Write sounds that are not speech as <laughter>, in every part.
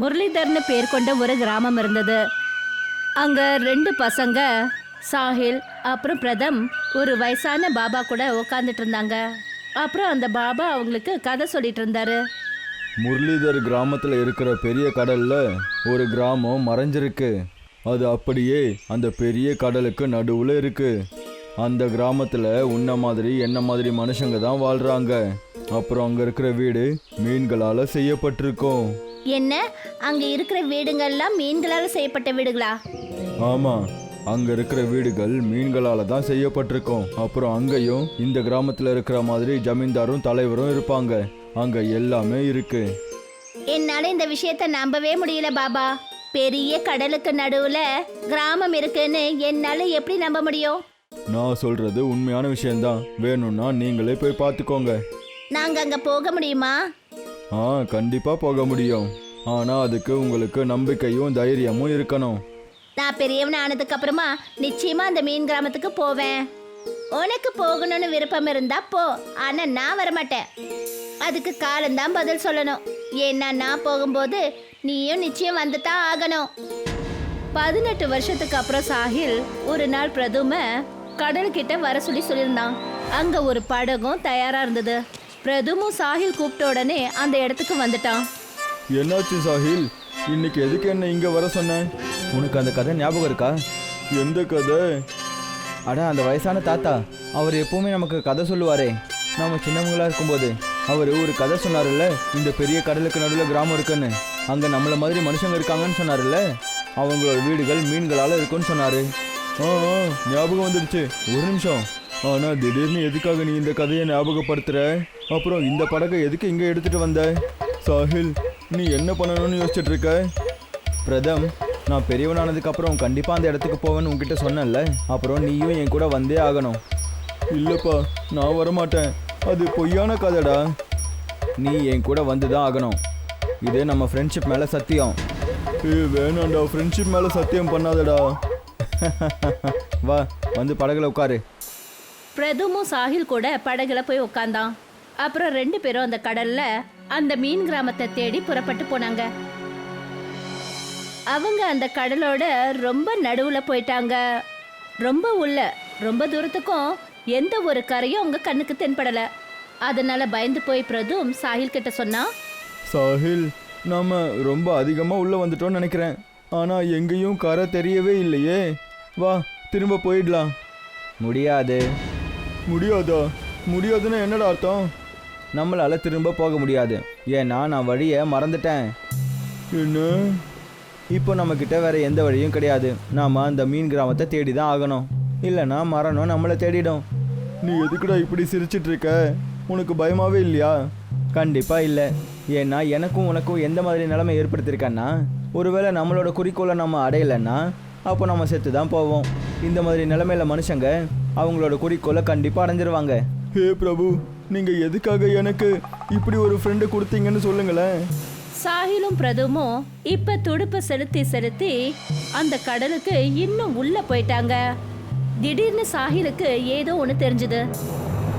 முரளிதர்னு பேர் கொண்ட ஒரு கிராமம் இருந்தது. அங்க ரெண்டு பசங்க சாஹில் அப்புறம் பிரதம் ஒரு வயசான பாபா கூட உட்காந்துட்டு இருந்தாங்க அப்புறம் அந்த பாபா அவங்களுக்கு கதை சொல்லிட்டு இருந்தாரு முரளிதர் கிராமத்தில் இருக்கிற பெரிய கடல்ல ஒரு கிராமம் மறைஞ்சிருக்கு. அது அப்படியே அந்த பெரிய கடலுக்கு நடுவில் இருக்கு. அந்த கிராமத்தில் உன்ன மாதிரி என்ன மாதிரி மனுஷங்க தான் வாழ்றாங்க. அப்புறம் அங்கே இருக்கிற வீடு மீன்களால் செய்யப்பட்டிருக்கும். என்ன? அங்க இருக்கிற வீடுங்கள்லாம் மீன்களால செய்யப்பட்ட வீடுகளா? ஆமாம் அங்கே இருக்கிற வீடுகள் மீன்களால் தான் செய்யப்பட்டிருக்கும். அப்புறம் அங்கேயும் இந்த கிராமத்தில் இருக்கிற மாதிரி ஜமீன்தாரும் தலைவரும் இருப்பாங்க. அங்கே எல்லாமே இருக்கு. என்னால இந்த விஷயத்த நம்பவே முடியல பாபா. பெரிய கடலுக்கு நடுவுல கிராமம் இருக்குன்னு என்னால எப்படி நம்ப முடியும்? நான் சொல்றது உண்மையான விஷயம்தான். வேணும்னா நீங்களே போய் பார்த்துக்கோங்க. நாங்க அங்க போக முடியுமா? ஆ கண்டிப்பா போக முடியும். ஆனா அதுக்கு உங்களுக்கு நம்பிக்கையும் தைரியமும் இருக்கணும். நான் பெரியவன் ஆனதுக்கு அப்புறமா நிச்சயமா அந்த மீன் கிராமத்துக்கு போவேன். உனக்கு போகணும்னு விருப்பம் இருந்தா போ. ஆனா நான் வரமாட்டேன். அதுக்கு காலம்தான் பதில் சொல்லணும். ஏன்னா நான் போகும்போது நீயும் நிச்சயம் வந்து தான் ஆகணும். பதினெட்டு வருஷத்துக்கு அப்புறம் சாஹில் ஒரு நாள் பிரதும கடல் கிட்ட வர சொல்லி சொல்லியிருந்தான். அங்க ஒரு படகும் தயாரா இருந்தது. பிரதுமும் சாஹில் கூப்பிட்ட உடனே அந்த இடத்துக்கு வந்துட்டான். என்னாச்சு சாஹில்? இன்னைக்கு எதுக்கு என்ன இங்க வர சொன்ன? உனக்கு அந்த கதை ஞாபகம் இருக்கா? எந்த கதை? அட அந்த வயசான தாத்தா அவர் எப்பவுமே நமக்கு கதை சொல்லுவாரே. நாம சின்னவங்களா இருக்கும்போது அவர் ஒரு கதை சொன்னார்ல இந்த பெரிய கடலுக்கு நடுவில் கிராமம் இருக்குன்னு. அங்கே நம்மள மாதிரி மனுஷங்க இருக்காங்கன்னு சொன்னார்ல அவங்களோட வீடுகள் மீன்களால் இருக்குன்னு சொன்னார். ஆ, ஞாபகம் வந்துடுச்சு ஒரு நிமிஷம். ஆனா திடீர்னு எதுக்காக நீ இந்த கதையை ஞாபகப்படுத்துற? அப்புறம் இந்த படகை எதுக்கு இங்கே எடுத்துட்டு வந்த? சாஹில் நீ என்ன பண்ணணும்னு யோசிச்சுட்டு இருக்க பிரதம் நான் பெரியவனானதுக்கு அப்புறம் கண்டிப்பாக அந்த இடத்துக்கு போவேன்னு உங்ககிட்ட சொன்னேன்ல. அப்புறம் நீயும் என் கூட வந்தே ஆகணும். இல்லைப்பா நான் வரமாட்டேன். அது பொய்யான கதைடா. நீ என் கூட வந்து தான் ஆகணும். இது நம்ம ஃப்ரெண்ட்ஷிப் மேலே சத்தியம். ஏ ஃப்ரெண்ட்ஷிப் மேலே சத்தியம் பண்ணாதடா. <laughs> வா வந்து படகுல உட்காரு. பிரதுமும் சாஹில் கூட படகுல போய் உட்காந்தான் அப்புறம் ரெண்டு பேரும் அந்த கடல்ல அந்த மீன் கிராமத்தை தேடி புறப்பட்டு போனாங்க. அவங்க அந்த கடலோட ரொம்ப நடுவுல போயிட்டாங்க. ரொம்ப உள்ள ரொம்ப தூரத்துக்கும் எந்த ஒரு கரையும் அவங்க கண்ணுக்கு தென்படல. அதனால பயந்து போய் பிரதும் சாஹில் கிட்ட சொன்னா சாஹில் நாம ரொம்ப அதிகமா உள்ள வந்துட்டோம்னு நினைக்கிறேன். ஆனா எங்கேயும் கரை தெரியவே இல்லையே. வா திரும்ப போயிடலாம். முடியாது. முடியாதா? முடியாதுன்னா என்னடா அர்த்தம்? நம்மளால திரும்ப போக முடியாது. ஏன்னா நான் வழியை மறந்துட்டேன். என்ன? இப்போ நம்மக்கிட்ட வேற எந்த வழியும் கிடையாது. நாம அந்த மீன் கிராமத்தை தேடி தான் ஆகணும். இல்லைன்னா மரணம் நம்மளை தேடிடும். நீ எதுக்குடா இப்படி சிரிச்சிட்டு இருக்க உனக்கு பயமாவே இல்லையா? கண்டிப்பா இல்லை. ஏன்னா எனக்கும் உனக்கும் எந்த மாதிரி நிலைமை ஏற்படுத்தியிருக்கேன்னா ஒருவேளை நம்மளோட குறிக்கோளை நம்ம அடையலைன்னா அப்போ நம்ம செத்து தான் போவோம். இந்த மாதிரி நிலைமையில மனுஷங்க அவங்களோட குறிக்கோளை கண்டிப்பாக அடைஞ்சிருவாங்க. ஹே பிரபு நீங்க எதுக்காக எனக்கு இப்படி ஒரு ஃப்ரெண்டு கொடுத்தீங்கன்னு சொல்லுங்களேன். சாஹிலும் பிரதுமும் இப்ப துடுப்பை செலுத்தி செலுத்தி அந்த கடலுக்கு இன்னும் உள்ள போயிட்டாங்க. திடீர்னு சாஹிலுக்கு ஏதோ ஒன்று தெரிஞ்சது.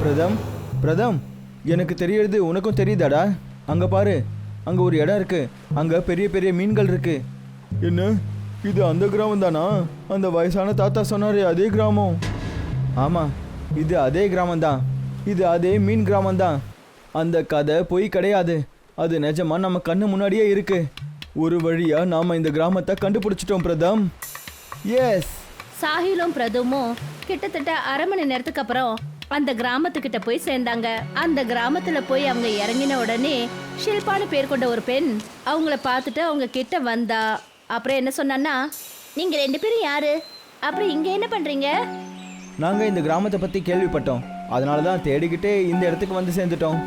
பிரதம் பிரதம் எனக்கு தெரியறது உனக்கும் தெரியுதாடா? அங்கே பாரு அங்கே ஒரு இடம் இருக்கு. அங்கே பெரிய பெரிய மீன்கள் இருக்கு. என்ன? இது அந்த கிராமம் தானா? அந்த வயசான தாத்தா சொன்னாரே அதே கிராமம். ஆமாம் இது அதே கிராமம்தான். இது அதே மீன் கிராமம்தான். அந்த கதை பொய் கிடையாது. அது நிஜமா நம்ம கண்ணு முன்னாடியே இருக்கு. ஒரு வழியா நாம இந்த கிராமத்தை கண்டுபிடிச்சிட்டோம் பிரதம். எஸ் சாஹிலும் பிரதுமும் கிட்டத்தட்ட அரை மணி நேரத்துக்கு அப்புறம் அந்த கிராமத்துக்கிட்ட போய் சேர்ந்தாங்க. அந்த கிராமத்துல போய் அவங்க இறங்கின உடனே ஷில்பான்னு பேர் கொண்ட ஒரு பெண் அவங்கள பார்த்துட்டு அவங்க கிட்ட வந்தா. அப்புறம் என்ன சொன்னான்னா நீங்க ரெண்டு பேரும் யாரு? அப்புறம் இங்க என்ன பண்றீங்க? நாங்கள் இந்த கிராமத்தை பற்றி கேள்விப்பட்டோம். அதனால தான் தேடிக்கிட்டே இந்த இடத்துக்கு வந்து சேர்ந்துட்டோம்.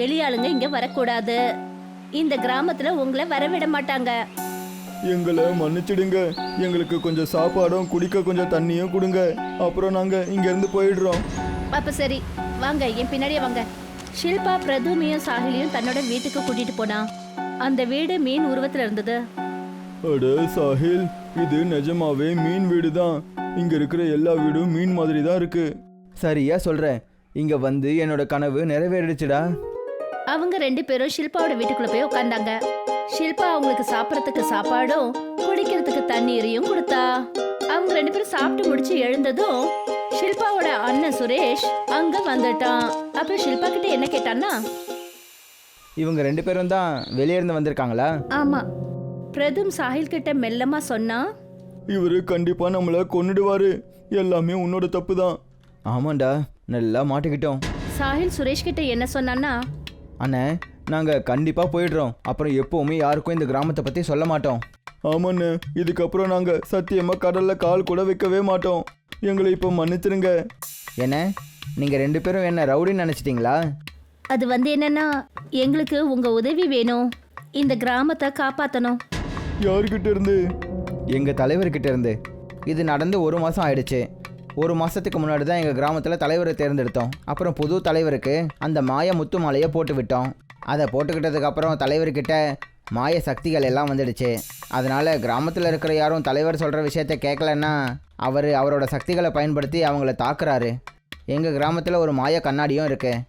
வெளியாளுங்க இங்க வரக்கூடாது. இந்த கிராமத்துல உங்களை வரவிட மாட்டாங்க. எங்களை மன்னிச்சிடுங்க. எங்களுக்கு கொஞ்சம் சாப்பாடும் குடிக்க கொஞ்சம் தண்ணியும் கொடுங்க. அப்புறம் நாங்க இங்க இருந்து போயிடுறோம். அப்ப சரி வாங்க என் பின்னாடியே வாங்க. ஷில்பா பிரதுமியும் சாஹிலியும் தன்னோட வீட்டுக்கு கூட்டிட்டு போனா. அந்த வீடு மீன் உருவத்துல இருந்தது. அட சாஹில் இது நிஜமாவே மீன் வீடு தான் இங்க இருக்கிற எல்லா வீடும் மீன் மாதிரி தான் இருக்கு. சரியா சொல்கிறேன் இங்கே வந்து என்னோட கனவு நிறைவேறிடுச்சுடா. அவங்க ரெண்டு பேரும் ஷில்பாவோட வீட்டுக்குள்ள போய் உட்காந்தாங்க ஷில்பா அவங்களுக்கு சாப்பிடறதுக்கு சாப்பாடும் குடிக்கிறதுக்கு தண்ணீரையும் கொடுத்தா. அவங்க ரெண்டு பேரும் சாப்பிட்டு முடிச்சு எழுந்ததும் ஷில்பாவோட அண்ணன் சுரேஷ் அங்க வந்துட்டான். அப்புறம் ஷில்பா கிட்ட என்ன கேட்டான்னா இவங்க ரெண்டு பேரும் தான் வெளியே இருந்து வந்திருக்காங்களா? ஆமா. பிரதும் சாஹில் கிட்ட மெல்லமா சொன்னா இவர் கண்டிப்பாக நம்மளை கொன்னுடுவாரு. எல்லாமே உன்னோட தப்பு தான் ஆமாண்டா நல்லா மாட்டிக்கிட்டோம். சாஹில் சுரேஷ் கிட்ட என்ன சொன்னான்னா? அண்ணே நாங்கள் கண்டிப்பாக போயிடுறோம். அப்புறம் எப்போவுமே யாருக்கும் இந்த கிராமத்தை பற்றி சொல்ல மாட்டோம். ஆமாண்ணே இதுக்கப்புறம் நாங்கள் சத்தியமாக கடலில் கால் கூட வைக்கவே மாட்டோம். எங்களை இப்போ மன்னிச்சிருங்க. என்ன நீங்கள் ரெண்டு பேரும் என்ன ரவுடின்னு நினச்சிட்டிங்களா? அது வந்து என்னன்னா எங்களுக்கு உங்க உதவி வேணும். இந்த கிராமத்தை காப்பாத்தணும். யாருக்கிட்ட இருந்து? எங்கள் தலைவர்கிட்ட இருந்து. இது நடந்து ஒரு மாதம் ஆயிடுச்சு. ஒரு மாதத்துக்கு முன்னாடி தான் எங்கள் கிராமத்தில் தலைவரை தேர்ந்தெடுத்தோம். அப்புறம் புது தலைவருக்கு அந்த மாய முத்து மாலையை போட்டு விட்டோம். அதை போட்டுக்கிட்டதுக்கப்புறம் தலைவர்கிட்ட மாய சக்திகள் எல்லாம் வந்துடுச்சு. அதனால் கிராமத்தில் இருக்கிற யாரும் தலைவர் சொல்கிற விஷயத்த கேட்கலன்னா அவர் அவரோட சக்திகளை பயன்படுத்தி அவங்கள தாக்குறாரு. எங்கள் கிராமத்தில் ஒரு மாய கண்ணாடியும் இருக்குது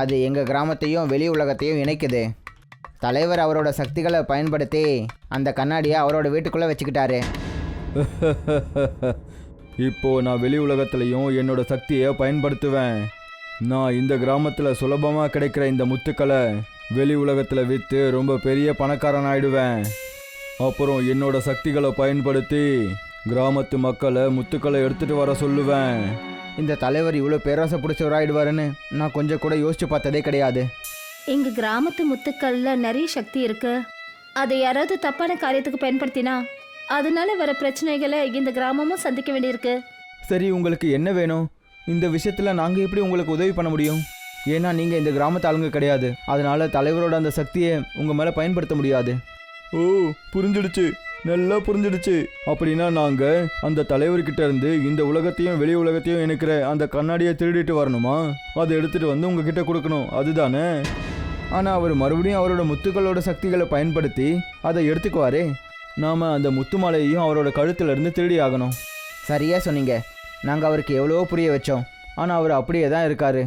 அது எங்கள் கிராமத்தையும் வெளி உலகத்தையும் இணைக்குது. தலைவர் அவரோட சக்திகளை பயன்படுத்தி அந்த கண்ணாடியை அவரோட வீட்டுக்குள்ளே வச்சுக்கிட்டாரு. <laughs> இப்போ நான் வெளி உலகத்துலையும் என்னோட சக்தியை பயன்படுத்துவேன். நான் இந்த கிராமத்தில் சுலபமாக கிடைக்கிற இந்த முத்துக்களை வெளி உலகத்தில் விற்று ரொம்ப பெரிய பணக்காரன் ஆயிடுவேன். அப்புறம் என்னோட சக்திகளை பயன்படுத்தி கிராமத்து மக்களை முத்துக்களை எடுத்துட்டு வர சொல்லுவேன். இந்த தலைவர் இவ்வளோ பேராசை பிடிச்சவராயிடுவாருன்னு நான் கொஞ்சம் கூட யோசிச்சு பார்த்ததே கிடையாது. எங்க கிராமத்து முத்துக்கள்ல நிறைய சக்தி இருக்கு. அதை யாராவது தப்பான காரியத்துக்கு பயன்படுத்தினா அதனால வர பிரச்சனைகளை இந்த கிராமமும் சந்திக்க வேண்டியிருக்கு. சரி உங்களுக்கு என்ன வேணும்? இந்த விஷயத்தில் நாங்கள் எப்படி உங்களுக்கு உதவி பண்ண முடியும்? ஏன்னா நீங்கள் இந்த கிராமத்து ஆளுங்க கிடையாது. அதனால தலைவரோட அந்த சக்தியை உங்கள் மேலே பயன்படுத்த முடியாது. ஓ புரிஞ்சிடுச்சு. நல்லா புரிஞ்சிடுச்சு. அப்படின்னா நாங்கள் அந்த தலைவர்கிட்ட இருந்து இந்த உலகத்தையும் வெளி உலகத்தையும் இணைக்கிற அந்த கண்ணாடியை திருடிட்டு வரணுமா? அதை எடுத்துட்டு வந்து உங்ககிட்ட கொடுக்கணும். அதுதானே? ஆனால் அவர் மறுபடியும் அவரோட முத்துக்களோட சக்திகளை பயன்படுத்தி அதை எடுத்துக்குவாரே. நாம் அந்த முத்து மாலையையும் அவரோட கழுத்துல இருந்து திருடி ஆகணும். சரியாக சொன்னீங்க. நாங்கள் அவருக்கு எவ்வளவோ புரிய வச்சோம். ஆனால் அவர் அப்படியே தான் இருக்காரு.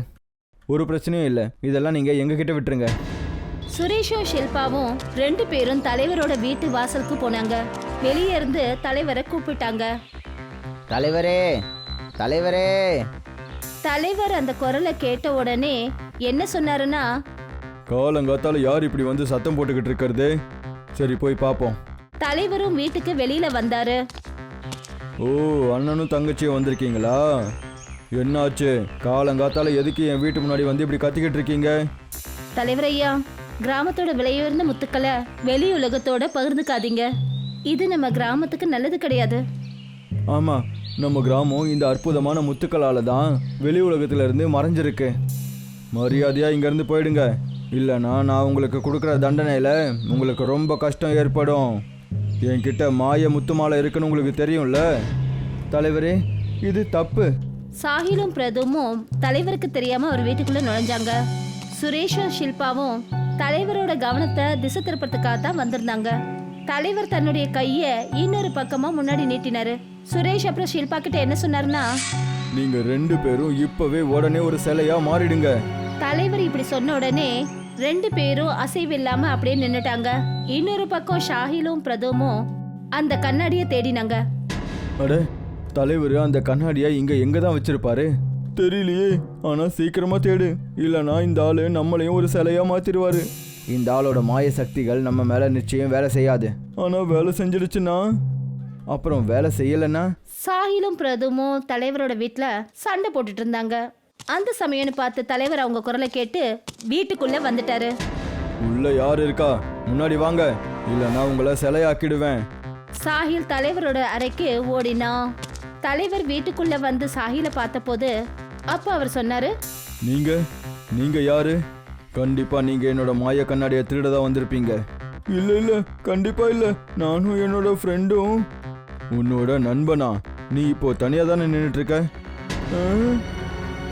ஒரு பிரச்சனையும் இல்லை. இதெல்லாம் நீங்கள் எங்ககிட்ட விட்டுருங்க. சுரேஷும் ஷில்பாவும் ரெண்டு பேரும் தலைவரோட வீட்டு வாசலுக்கு போனாங்க. வெளியே இருந்து தலைவரை கூப்பிட்டாங்க. தலைவரே தலைவரே. தலைவர் அந்த குரலை கேட்ட உடனே என்ன சொன்னாருன்னா காலங்காத்தால யார் இப்படி வந்து சத்தம் போட்டுக்கிட்டு இருக்கிறது? சரி போய் பார்ப்போம் தலைவரும் வீட்டுக்கு வெளியில வந்தாரு. ஓ அண்ணனும் தங்கச்சியும் வந்திருக்கீங்களா? என்னாச்சு? காலங்காத்தால எதுக்கு என் வீட்டு முன்னாடி வந்து இப்படி கத்திக்கிட்டு இருக்கீங்க? தலைவர் ஐயா கிராமத்தோட விலையுயர்ந்த முத்துக்களை வெளி உலகத்தோட பகிர்ந்துக்காதீங்க. இது நம்ம கிராமத்துக்கு நல்லது கிடையாது. ஆமா நம்ம கிராமம் இந்த அற்புதமான முத்துக்களால தான் வெளி உலகத்துல இருந்து மறைஞ்சிருக்கு. மரியாதையா இங்க இருந்து போயிடுங்க. இல்லைன்னா நான் உங்களுக்கு கொடுக்குற தண்டனையில உங்களுக்கு ரொம்ப கஷ்டம் ஏற்படும். என்கிட்ட மாய முத்து மாலை இருக்குன்னு உங்களுக்கு தெரியும்ல? தலைவரே இது தப்பு. சாஹிலும் பிரதுமும் தலைவருக்கு தெரியாம ஒரு வீட்டுக்குள்ள நுழைஞ்சாங்க. சுரேஷும் ஷில்பாவும் தலைவரோட கவனத்தை திசை திருப்பறதுக்காக தான் வந்திருந்தாங்க. தலைவர் தன்னுடைய கைய இன்னொரு பக்கமா முன்னாடி நீட்டினாரு. சுரேஷ் அப்புறம் ஷில்பா கிட்ட என்ன சொன்னாருன்னா நீங்க ரெண்டு பேரும் இப்பவே உடனே ஒரு சிலையா மாறிடுங்க. தலைவர் இப்படி சொன்ன உடனே ரெண்டு பேரும் அசைவில்லாம அப்படியே நின்னுட்டாங்க. இன்னொரு பக்கம் ஷாஹிலும் பிரதுமும் அந்த கண்ணாடியை தேடினாங்க. அட தலைவர் அந்த கண்ணாடியை இங்க எங்க தான் வச்சிருப்பாரு? தெரியலையே. ஆனா சீக்கிரமா தேடு. இல்லனா இந்த ஆளு நம்மளையும் ஒரு சிலையா மாத்திடுவாரு இந்த ஆளோட மாய சக்திகள் நம்ம மேலே நிச்சயம் வேலை செய்யாது. ஆனா வேலை செஞ்சிடுச்சுன்னா? அப்புறம் வேலை செய்யலைன்னா சாஹிலும் பிரதுமும் தலைவரோட வீட்ல சண்டை போட்டுட்டு இருந்தாங்க. அந்த சமயம்னு பார்த்து தலைவர் அவங்க குரலை கேட்டு வீட்டுக்குள்ள வந்துட்டாரு. உள்ள யார் இருக்கா? முன்னாடி வாங்க. இல்லனா உங்களை சிலையாக்கிடுவேன். சாஹில் தலைவரோட அறைக்கு ஓடினான் தலைவர் வீட்டுக்குள்ள வந்து சாஹில பார்த்தபோது அப்ப அவர் சொன்னாரு நீங்க நீங்க யாரு? கண்டிப்பா நீங்க என்னோட மாய கண்ணாடியை திருடதா வந்திருப்பீங்க. இல்ல இல்ல கண்டிப்பா இல்ல. நானும் என்னோட ஃப்ரெண்டும் உன்னோட நண்பனா? நீ இப்போ தனியா தானே நின்றுட்டு இருக்க?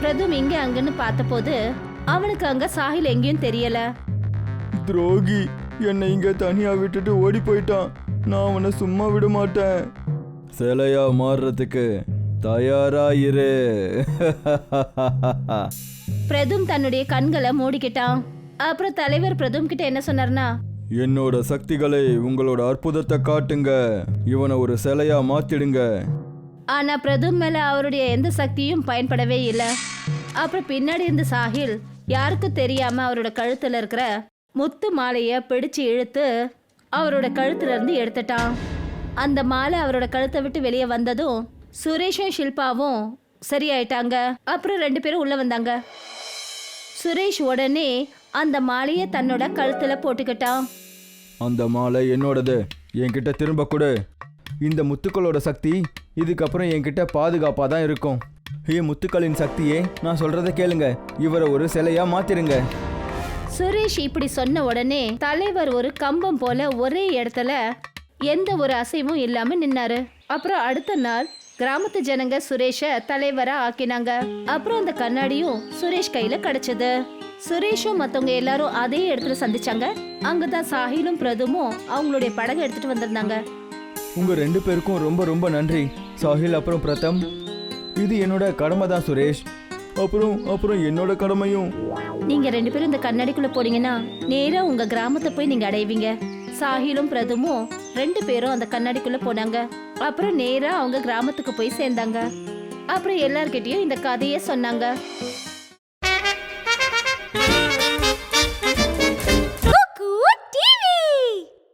பிரதும் இங்க அங்கன்னு பார்த்தபோது அவனுக்கு அங்க சாஹில் எங்கேயும் தெரியல. துரோகி என்னை இங்க தனியா விட்டுட்டு ஓடி போயிட்டான். நான் அவனை சும்மா விட மாட்டேன். சிலையா மாறுறதுக்கு தயாரா இரு பிரதும் தன்னுடைய கண்களை மூடிக்கிட்டான். அப்புறம் தலைவர் பிரதும் கிட்ட என்ன சொன்னார்னா என்னோட சக்திகளை உங்களோட அற்புதத்தை காட்டுங்க. இவனை ஒரு சிலையா மாத்திடுங்க. ஆனா பிரதும் மேல அவருடைய எந்த சக்தியும் பயன்படவே இல்லை. அப்புறம் பின்னாடி இருந்த சாஹில் யாருக்கும் தெரியாம அவரோட கழுத்துல இருக்கிற முத்து மாலைய பிடிச்சு இழுத்து அவரோட கழுத்துல இருந்து எடுத்துட்டான். அந்த மாலை அவரோட கழுத்தை விட்டு வெளியே வந்ததும் சுரேஷும் ஷில்பாவும் சரியாயிட்டாங்க. அப்புறம் ரெண்டு பேரும் உள்ள வந்தாங்க. சுரேஷ் உடனே அந்த மாலையை தன்னோட கழுத்துல போட்டுக்கிட்டான். அந்த மாலை என்னோடது. என்கிட்ட திரும்ப கொடு. இந்த முத்துக்களோட சக்தி இதுக்கப்புறம் என்கிட்ட பாதுகாப்பாக தான் இருக்கும். ஏ முத்துக்களின் சக்தியே நான் சொல்கிறத கேளுங்க. இவரை ஒரு சிலையா மாத்திருங்க. சுரேஷ் இப்படி சொன்ன உடனே தலைவர் ஒரு கம்பம் போல ஒரே இடத்துல எந்த ஒரு அசைவும் இல்லாம நின்னாரு. அப்புறம் அடுத்த நாள் கிராமத்து ஜனங்க சுரேஷ தலைவரா ஆக்கினாங்க. அப்புறம் அந்த கண்ணாடியும் சுரேஷ் கையில கிடைச்சது. சுரேஷும் மத்தவங்க எல்லாரும் அதே இடத்துல சந்திச்சாங்க. அங்கதான் சாஹிலும் பிரதுமும் அவங்களுடைய படகை எடுத்துட்டு வந்திருந்தாங்க. உங்கள் ரெண்டு பேருக்கும் ரொம்ப ரொம்ப நன்றி. சாஹில் அப்புறம் பிரதம். இது என்னோட கடமை தான் சுரேஷ். அப்புறம் அப்புறம் என்னோட கடமையும். நீங்க ரெண்டு பேரும் இந்த கண்ணாடிக்குள்ள போனீங்கன்னா நேரா உங்க கிராமத்தை போய் நீங்க அடைவீங்க. சாஹிலும் பிரதுமும் ரெண்டு பேரும் அந்த கண்ணாடிக்குள்ள போனாங்க. அப்புறம் நேரா அவங்க கிராமத்துக்கு போய் சேர்ந்தாங்க. அப்புறம் எல்லார்கிட்டயும் இந்த கதையை சொன்னாங்க.